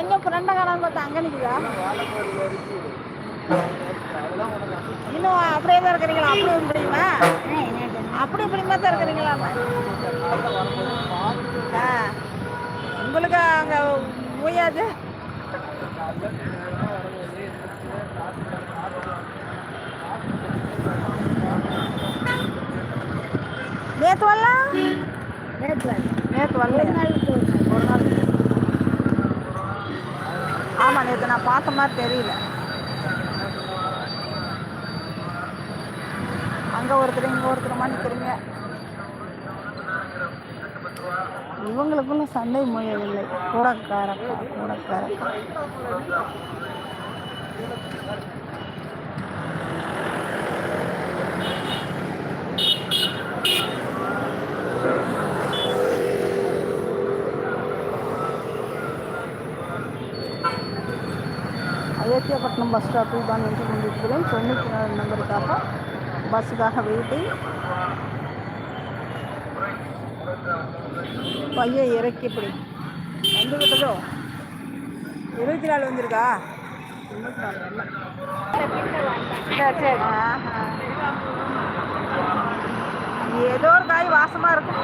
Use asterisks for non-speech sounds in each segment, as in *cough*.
எங்க ஃப்ரெண்டை காணாம பார்த்தா அங்கே நிற்குதா இன்னும் அப்படியே தான் இருக்கிறீங்களா? அப்படி இப்படிங்களா அப்படி இப்படிமா தான் இருக்கிறீங்களா? உங்களுக்கு அங்கே மூயாது நேற்று வரலாம் நேற்று வரல. ஒரு நாள். ஆமாம் நேற்று நான் பார்த்த மாதிரி தெரியல. அங்கே ஒருத்தர் இங்கே ஒருத்தர் நிற்கிறீங்க இவங்களுக்குள்ள சண்டை முயவில்லை கூடக்காரக்கா கூடக்காரக்கா. அயோத்தியாப்பட்டினம் பஸ் ஸ்டாப்பில் தான் நின்று கொண்டிருக்கிறேன். தொண்ணூற்றி நாலு நம்பருக்காக பஸ்ஸுக்காக வெயிட்டிங் பையன் இறக்கி இப்படி வந்து விட்டதோ இருபத்தி நாலு வந்திருக்கா? தொண்ணூற்றி நாலு சரி. ஏதோ ஒரு காய் வாசமா இருக்கும்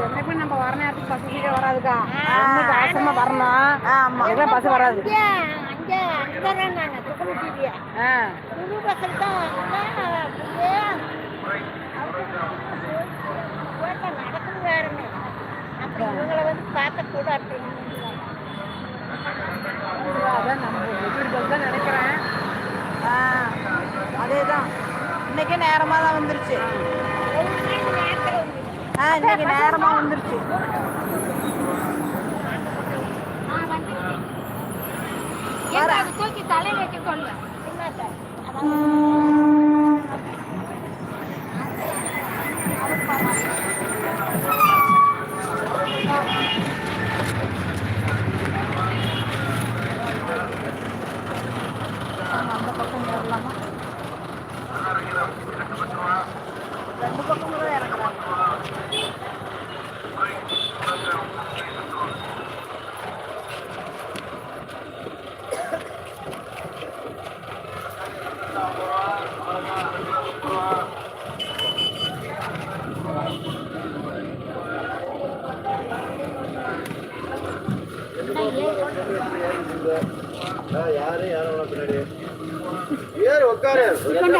என்னைக்கும் நம்ம வர நேரத்துக்கு பஸ் சீக்கிரம் வராதுக்கா. இன்னைக்கு அவசரமா வரணும்? ஆமா. பஸ் வராது? அங்கே அங்கே டிவியா ஆ. புது பஸ்ஸில் தான் நடக்குது வேறுங்க அப்புறம் இவங்களை வந்து பார்க்கக்கூட அப்படின்னு அதான் நம்ம பஸ் தான் நினைக்கிறேன். அதே தான் இன்னைக்கே நேரமாக தான் வந்துருச்சு ஆ இன்னைக்கு நேரமாக வந்துருச்சு நான் வந்து எங்களை தூக்கி தலையில் வைக்க சொல்ல என்னத்த ஆமா, அந்த பக்கம் ஏறலாமா ரெண்டு பக்கம் கூட இறங்குறாங்க யாரு யாரும் உனக்கு பின்னாடி ஏறு உட்காரு என்ன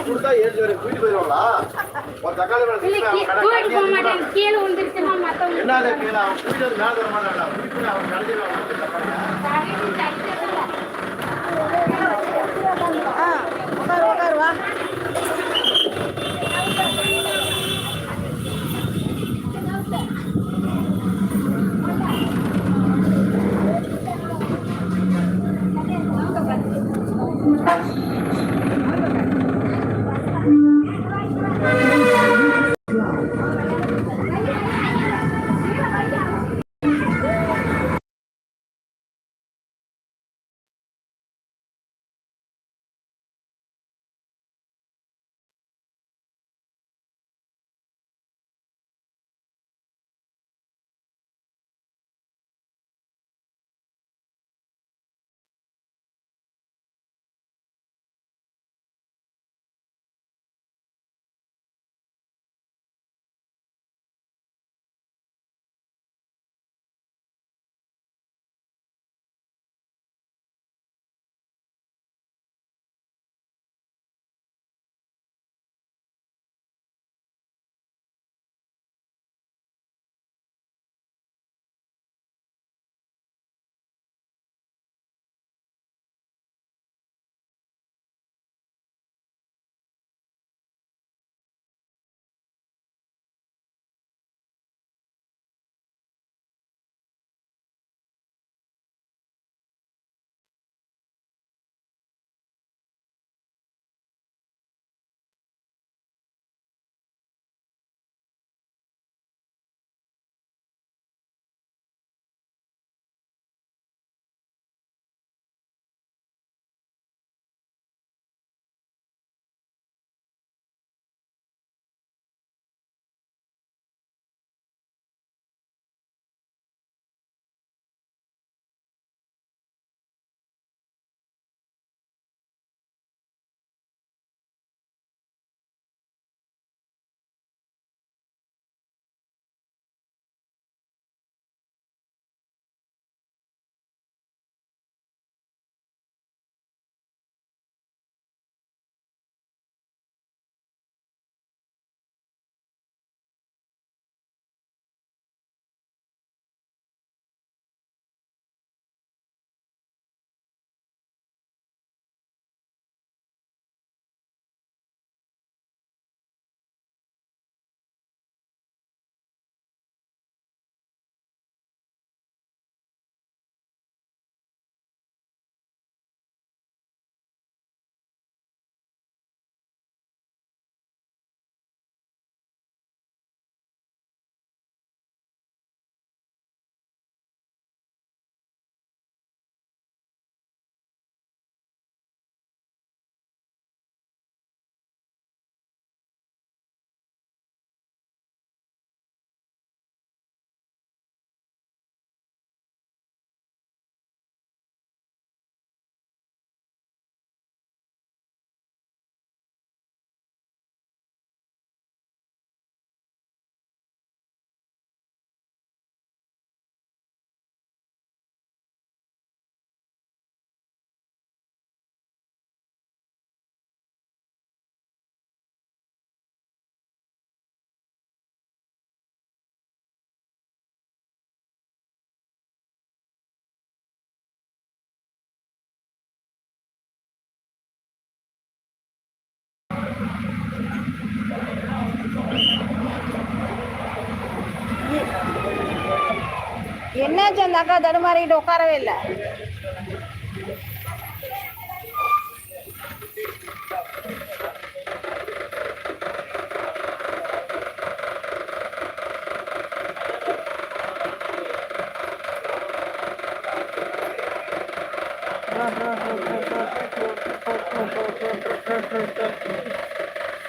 என்னாச்சு அந்த அக்கா தடுமாறிக்கிட்டு உட்காரவே இல்லை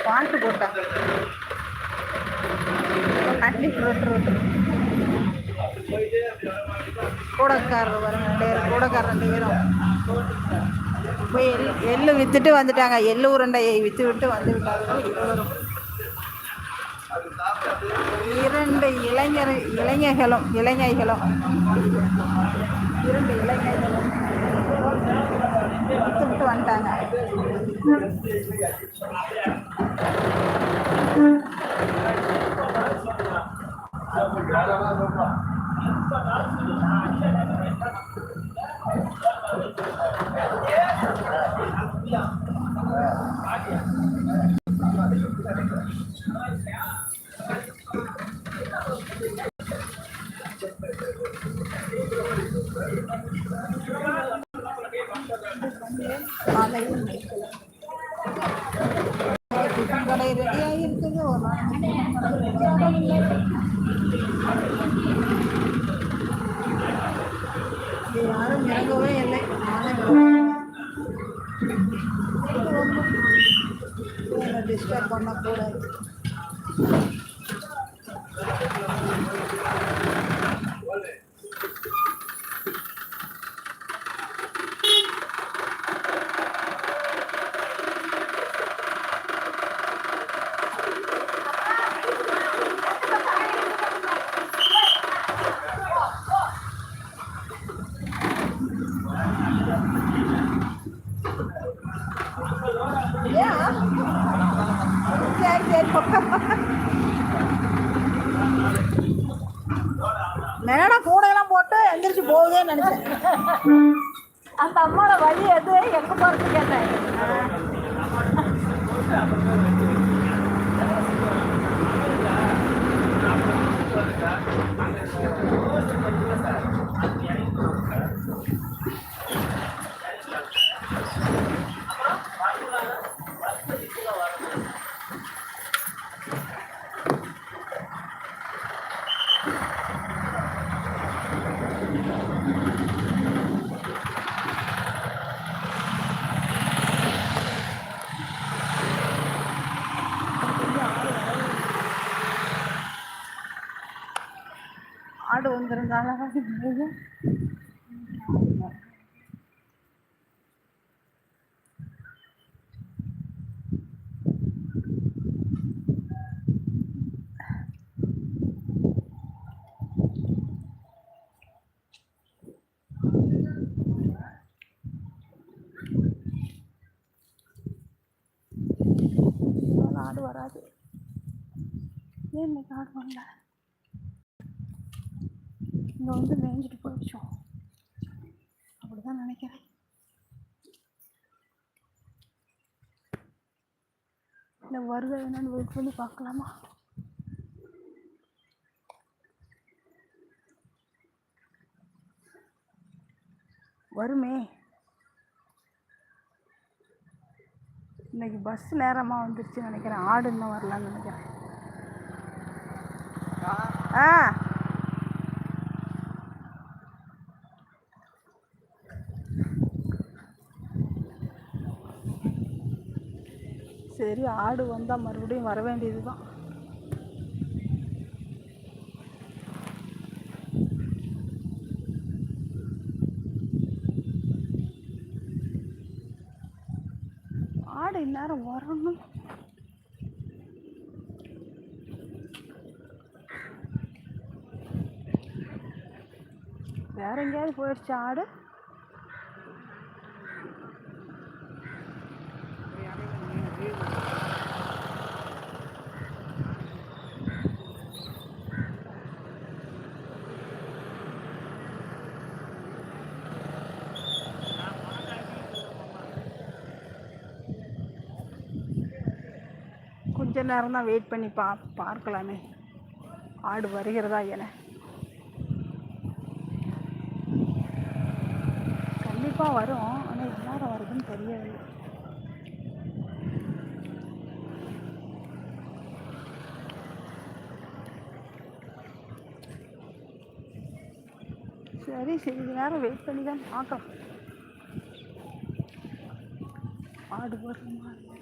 பாட்டு போட்டான் அள்ளி ரோட்டு ரோட்டு கூடக்காரர் வரும் ரெண்டு பேரும் கூடக்காரர் ரெண்டு பேரும். போய் எள்ளு எள்ளு விற்றுட்டு வந்துட்டாங்க. எள்ளு உருண்டையை விற்று விட்டு வந்து விட்டார்கள் இருவரும் இரண்டு இளைஞர் இளைஞர்களும் இளைஞர்களும். இரண்டு இளைஞர்களும் விற்று விட்டு வந்துட்டாங்க. காலையில் டிஃபன் கடை ரெடியாக இருக்குது ஒரு நாள் இது யாரும் இறங்கவே இல்லை டிஸ்டர்ப் பண்ணக்கூடாது ஏன் சரி சரி என்னடா கூடையெல்லாம் போட்டு எந்திரிச்சு போகுதேன்னு நினைச்சேன். அந்த அம்மாவோட வழி எது? எங்க போறது கேட்டேன் ஆடு வந்திருந்தாலும் ஆடு வராது ஏன் இன்னைக்கு ஆடு வரல இங்கே வந்து மேய்ஞ்சிட்டு போயிடுச்சோம் அப்படிதான் நினைக்கிறேன். இல்லை வருதா என்னன்னு வெயிட் பண்ணி பார்க்கலாமா? வருமே. இன்னைக்கு பஸ் நேரமாக வந்துருச்சுன்னு நினைக்கிறேன். ஆடு இன்னும் வரலான்னு நினைக்கிறேன். ஆ. சரி ஆடு வந்தால் மறுபடியும் வர வேண்டியது தான் ஆடு இந்நேரம் வரணும் வேற போயிடுச்சு ஆடு கொஞ்ச நேரம் தான் வெயிட் பண்ணி பா பார்க்கலாமே ஆடு வருகிறதா என கண்டிப்பாக வரும். ஆனால் எல்லாரும் வருதுன்னு தெரியவில்லை சரி சிறிது நேரம் வெயிட் பண்ணி தான் பார்க்கலாம் ஆடு போடுற மாதிரி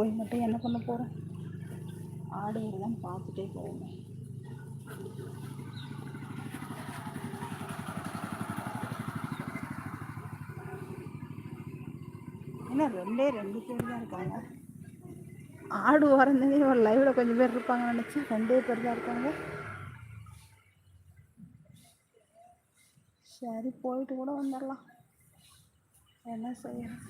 போய் மட்டும் என்ன பண்ண போகிறோம் ஆடு வருதான் பார்த்துட்டே போவோமே. என்ன ரெண்டே ரெண்டு பேர் தான் இருக்காங்க? ஆடு வரந்ததே ஒரு லைவில் கொஞ்சம் பேர் இருப்பாங்கன்னு நினச்சேன். ரெண்டே பேர் தான் இருக்காங்க. சரி போயிட்டு கூட வந்துடலாம். என்ன செய்யணும்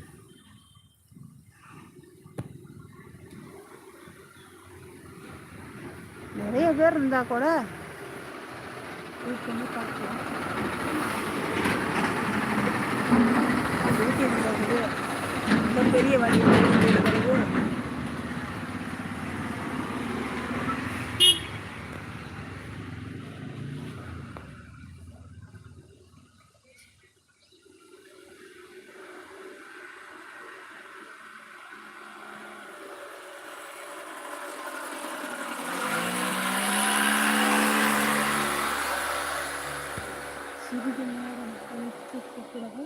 நிறைய பேர் இருந்தால் கூட வெயிட் பண்ணி பார்க்கலாம் பெரிய வண்டி பிறகு சிறிது நேரம் கழித்து பிறகு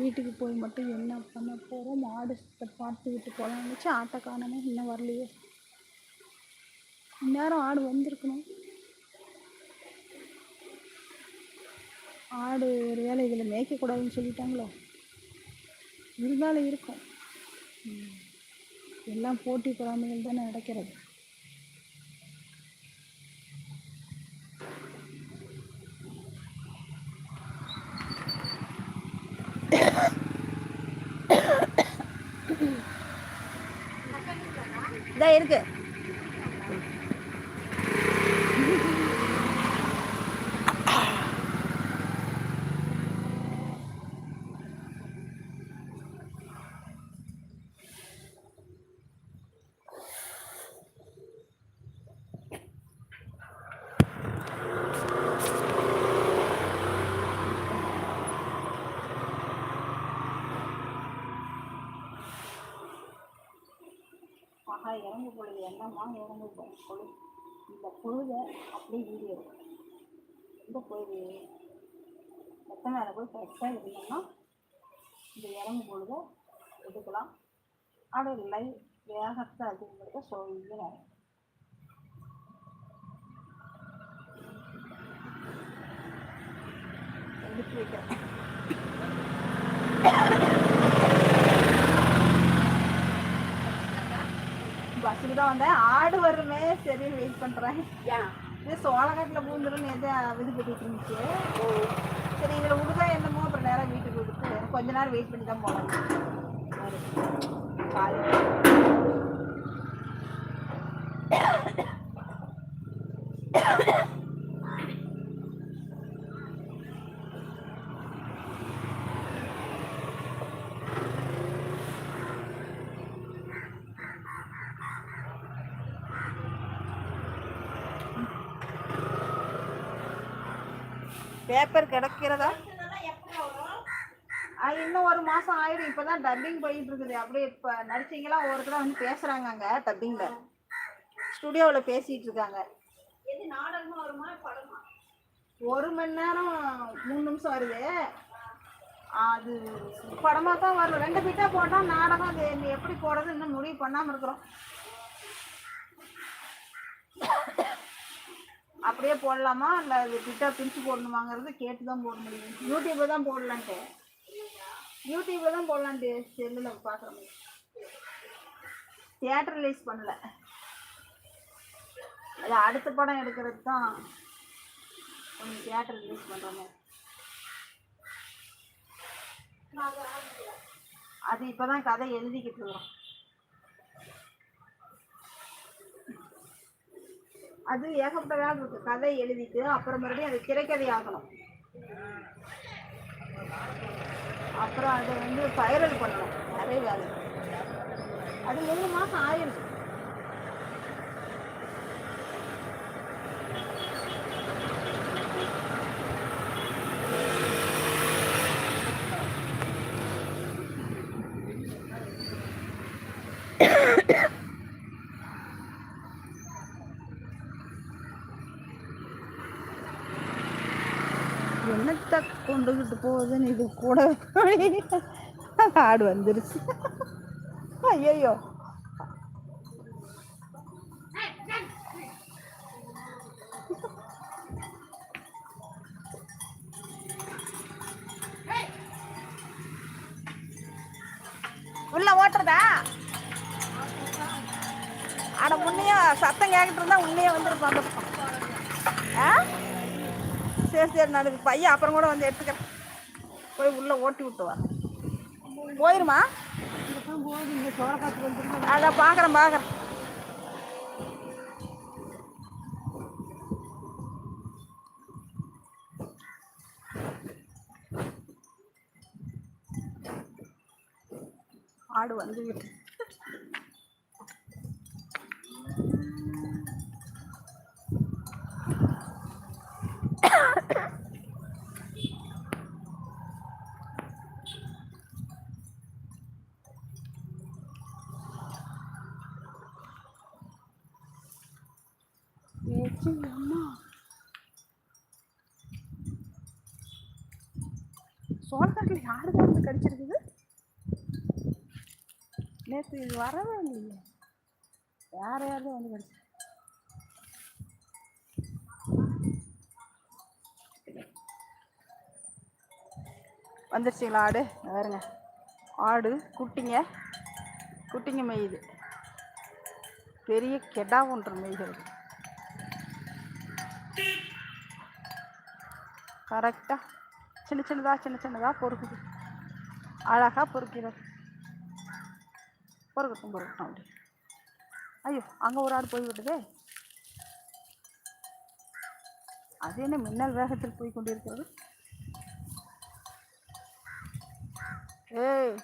வீட்டுக்கு போய் மட்டும் என்ன பண்ண போகிறோம் மாடு பார்த்துக்கிட்டு போகலாம்னு நினச்சி ஆட்டை காணாமல் இன்னும் வரலையே. இந்நேரம் ஆடு வந்திருக்கணும். ஆடு ஒரு வேலை இதில் மேய்க்கக்கூடாதுன்னு சொல்லிட்டாங்களோ? இருந்தாலும் இருக்கும். எல்லாம் போட்டி பொறாமைகள் தானே நடக்கிறது ஆஹா இறங்கு பொழுது என்னம்மா இறங்கு பொழுது இந்த பொழுதை அப்படியே வீடியோ இந்த பொழுது எத்தனை நேரம் போய் கரெக்டாக இருந்தோம்னா இந்த இறங்கு பொழுதை எடுக்கலாம். அது லைவ் வேகத்தை அதுங்கிறத சொல்லுங்க எடுத்து வைக்கிறேன் பஸ்ஸுக்கு தான் வந்தேன் ஆடு வருமே சரி வெயிட் பண்ணுறேன் இது சோளக்காட்டில் பூந்துருன்னு எது இது பண்ணிட்டு இருந்துச்சு. சரி இதில் விடுதா என்னமோ அப்புறம் நேரம் வீட்டுக்கு விடுத்து கொஞ்ச நேரம் வெயிட் பண்ணி தான் போனேன். காலையில் பேப்பர் கிடைக்கிறதா ஆ, இன்னும் ஒரு மாசம் ஆயிடும் இப்பதான் டப்பிங் போயிட்டு இருக்குது. அப்படியே இப்ப நடிச்சீங்களாம் ஒவ்வொருத்தரும் வந்து பேசுறாங்க அங்க டப்பிங்ல ஸ்டுடியோவில் பேசிட்டு இருக்காங்க. ஒரு மணி நேரம் மூணு நிமிஷம் வருது. அது படமா தான் வரும் ரெண்டு பிட்டா போட்டா நாடகம் அது எப்படி போடுறது இன்னும் முடிவு பண்ணாம இருக்கிறோம். அப்படியே போடலாமா? இல்லை அது பிட்டா பிரித்து போடணுமாங்கிறது கேட்டு தான் போட முடியும் யூடியூப்பில் தான் போடலான்ட்டு. யூடியூப்ல தான் போடலான்ட்டு செல்லில் பார்க்குற மாதிரி. தியேட்டர் ரிலீஸ் பண்ணல. அது அடுத்த படம் எடுக்கிறது தான். கொஞ்சம் தியேட்டர் ரிலீஸ் பண்ணுற மாதிரி. அது இப்போ தான் கதை எழுதிக்கிட்டு இருக்கிறோம் அது ஏகப்பட்ட வேலை இருக்கு. கதை எழுதிட்டு அப்புறம் மறுபடியும் அது திரைக்கதை ஆகணும். அப்புறம் அதை வந்து வைரல் பண்ணணும். நிறைய வேலை அது ஏழு மாதம் ஆயிருக்கு. என்னத்தை போகுதுன்னு இது கூட ஆடு வந்துருச்சு. ஐயோ உள்ள ஓட்டுறதா? ஆட முன்னையே சத்தம் கேட்டுட்டு இருந்தா உன்னையே வந்துருப்பான் ஆ? சரி சரி நான் பையன் அப்புறம் கூட வந்து எடுத்துக்கிறேன் விட்டுவா போயிருமா? அதான் பார்க்குறேன் பார்க்குறேன். ஆடு வந்து சோளக்காட்டில் யாருக்கு வந்து கடிச்சிருக்குது? நேற்று இது வரவே இல்லையே. யார் யாரும் வந்து கடிச்சு வந்துருச்சுங்களா ஆடு? வேறுங்க ஆடு குட்டிங்க. குட்டிங்க மேயுது. பெரிய கெடா ஒன்று மேய்கிறது. கரெக்டாக சின்ன சின்னதாக சின்ன சின்னதாக பொறுக்குது. அழகாக பொறுக்கிறது. பொறுக்கட்டும் பொறுக்கட்டும் அப்படி. ஐயோ அங்கே ஒரு ஆடு போய்விட்டதே. அது என்ன மின்னல் வேகத்தில் போய் கொண்டிருக்கிறது? ஏய்.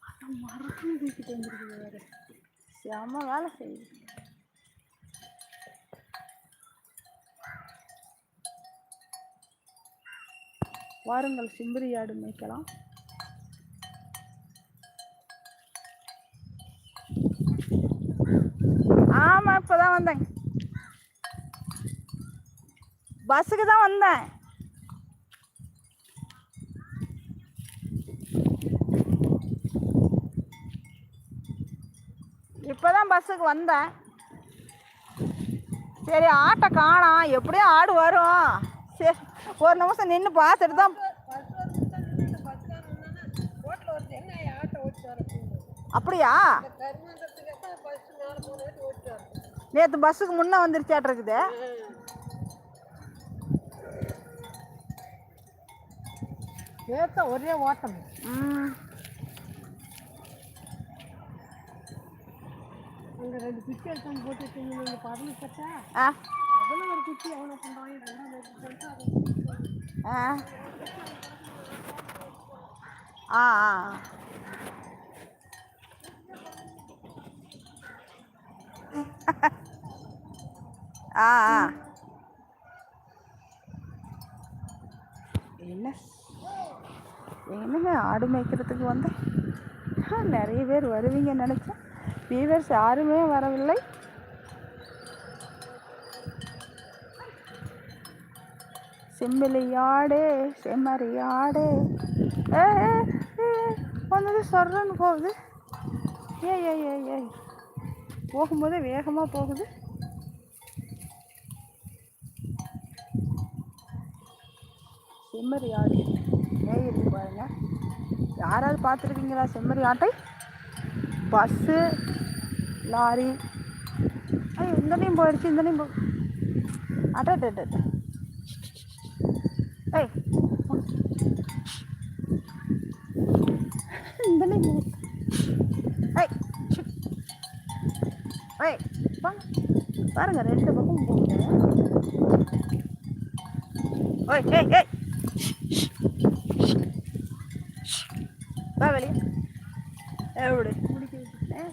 அது மரத்தையும் தூக்கிட்டு வந்துருக்குது வேறு. செம வேலை செய்யுது. வாருங்கள் செம்பரி ஆடு மேய்க்கலாம். ஆமாம் இப்போ தான் வந்தேங்க பஸ்ஸுக்கு தான் வந்தேன். இப்போ தான் பஸ்ஸுக்கு வந்தேன். சரி ஆட்டை காணோம். எப்படியும் ஆடு வரும். சரி. ஒரு நிமிஷம் நின்று பார்த்துட்டு தான். அப்படியா? நேற்று பஸ்ஸுக்கு முன்னே வந்துருச்சாட்டிருக்குது சேர்த்த ஒரே ஓட்டம். அங்கே ரெண்டு குச்சி எடுத்தாந்து போட்டு நீங்கள் பார்த்தா ஆ. ஆ. ஆ ஆ. ஆ ஆ. என்ன? என்னங்க ஆடு மேய்க்கிறதுக்கு வந்து? நிறைய பேர் வருவீங்கன்னு நினச்சேன். வீவர்ஸ் யாருமே வரவில்லை. செம்பிளியாடு செம்மறியாடே. ஏ ஏ, ஏ, வந்தது சொல்றன்னு போகுது. ஏ ஏ ஏ ஏய் போகும்போது வேகமாக போகுது. செம்மறி ஆடு மேயிருக்கு பாருங்க. யாராவது பார்த்துருக்கீங்களா செம்மறி ஆட்டை? Bus lorry. ஐயோ இந்தனையும் போயிடுச்சு இந்தனையும் போ அட்ட அட்ட, அட்ட, அட்ட. ஏய் இந்தனையும் போ ஏய் சி. ஏய் பாருங்க ரெண்டு பக்கம் போகுது. ஓய் ஏய் ஏய். வா வெளியே. எவ்வளோ முடிக்க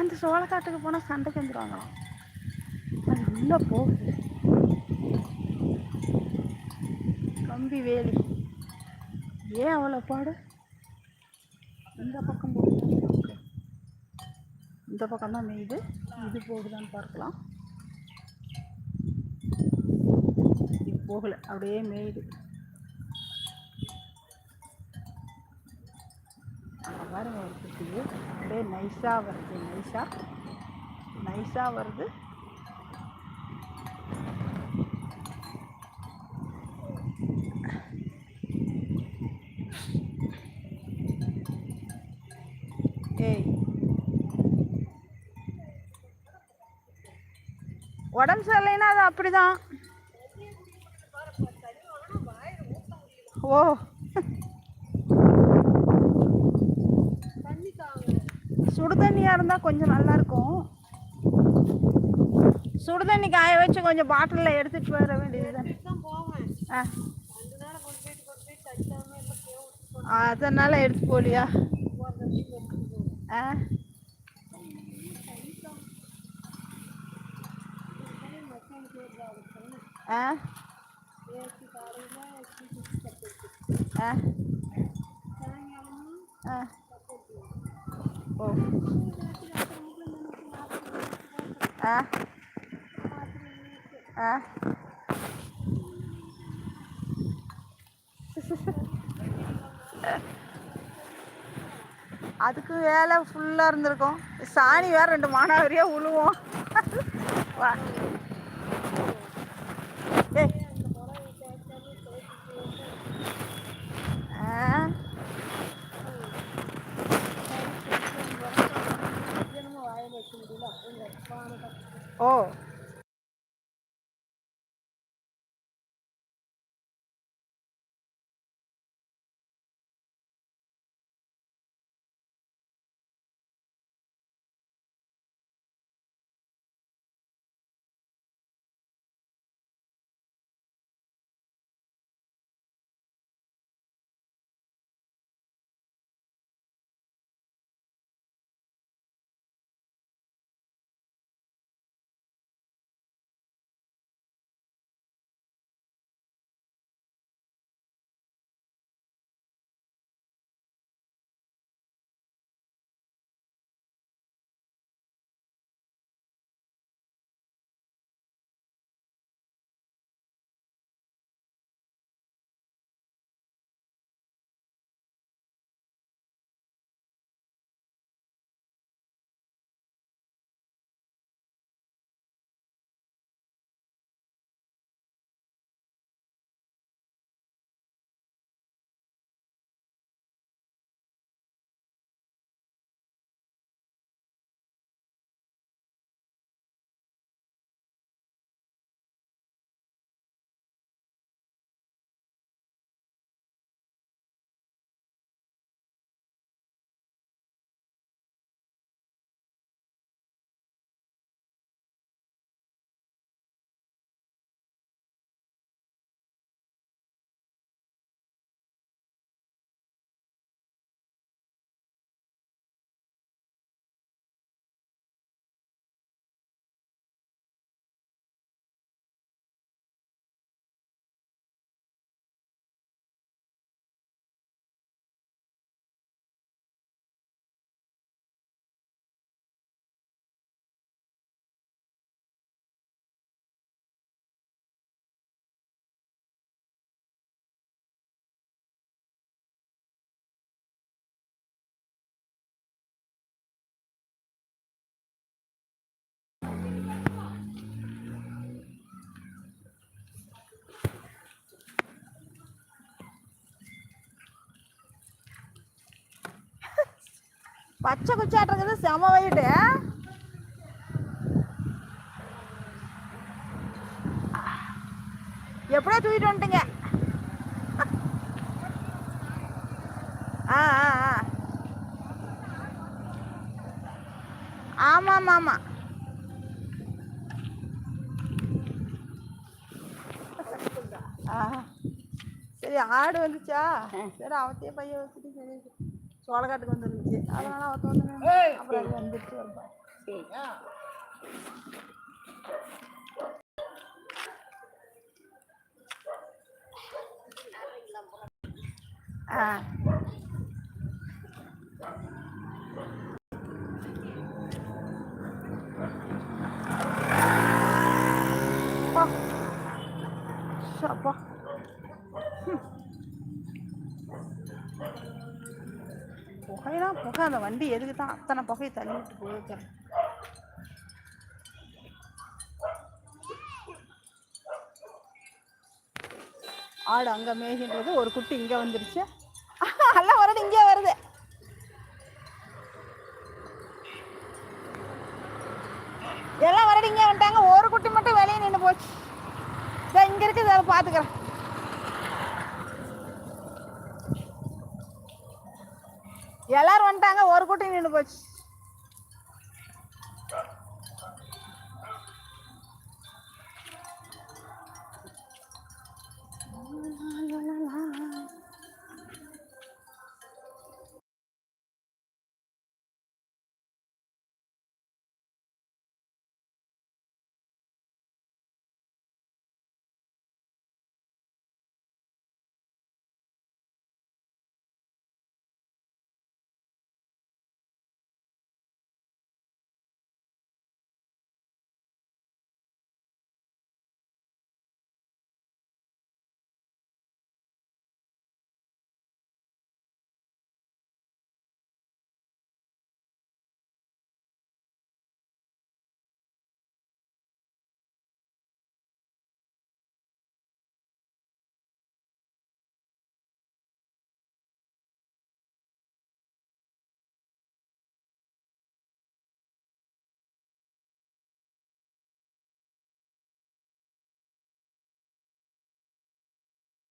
அந்த சோளக்காட்டுக்கு போனால் சண்டைக்கு வந்துடுவாங்களாம் அது உள்ளே போகுது. கம்பி வேலி. ஏன் அவ்வளோ பாடு? இந்த பக்கம் இந்த பக்கம் தான் மேயுது இது. போகுதான்னு பார்க்கலாம். இது போகலை. அப்படியே மேயுது அங்கே பாருங்க ஒரு குட்டி அப்படியே நைஸாக வருது நைஸாக நைஸாக வருது. ஏய் அப்படிதான். ஓ. சுடு தண்ணியாக இருந்தால் கொஞ்சம் நல்லா இருக்கும். சுடு தண்ணி காய வச்சு கொஞ்சம் பாட்டிலில் எடுத்துகிட்டு வர வேண்டியது தான் போவேன் ஆ. நேரம் கொண்டு போய் அதனால் எடுத்து போலியா? ஆ. ஆ? ஆ? ஆ. ஓ. ஆ. ஆ. அதுக்கு வேலை ஃபுல்லாக இருந்திருக்கும். சாணி வேற ரெண்டு மானாவரியாக உழுவோம். வா. பச்சை குச்சாட்டுறது செம வயிட்டு எப்படியோ தூக்கிட்டு வந்துட்டுங்க. ஆ ஆ ஆ. ஆமாம் ஆமாம் சரி ஆடு வந்துச்சா? சரி அவத்தையே பையன் வச்சுட்டு சரி. சோளக்காட்டுக்கு வந்து அப்புறம் அது வந்துருச்சு ஒரு பா- சரி ஆ அப்பா. அப்பா ம். அதெல்லாம் புகை அந்த வண்டி எதுக்கு தான் அத்தனை புகையை தள்ளி விட்டு போயிருக்கேன் ஆடு அங்கே மேய்கின்றது. ஒரு குட்டி இங்கே வந்துருச்சு. *laughs* எல்லாம் வரது இங்கே வருது. எல்லாம் வரது இங்கே வந்துட்டாங்க. ஒரு குட்டி மட்டும் வெளியே நின்று போச்சு. இங்கே இருக்குது அதை பார்த்துக்கிறேன். எல்லாரும் வந்துட்டாங்க ஒரு குட்டி நின்று போச்சு.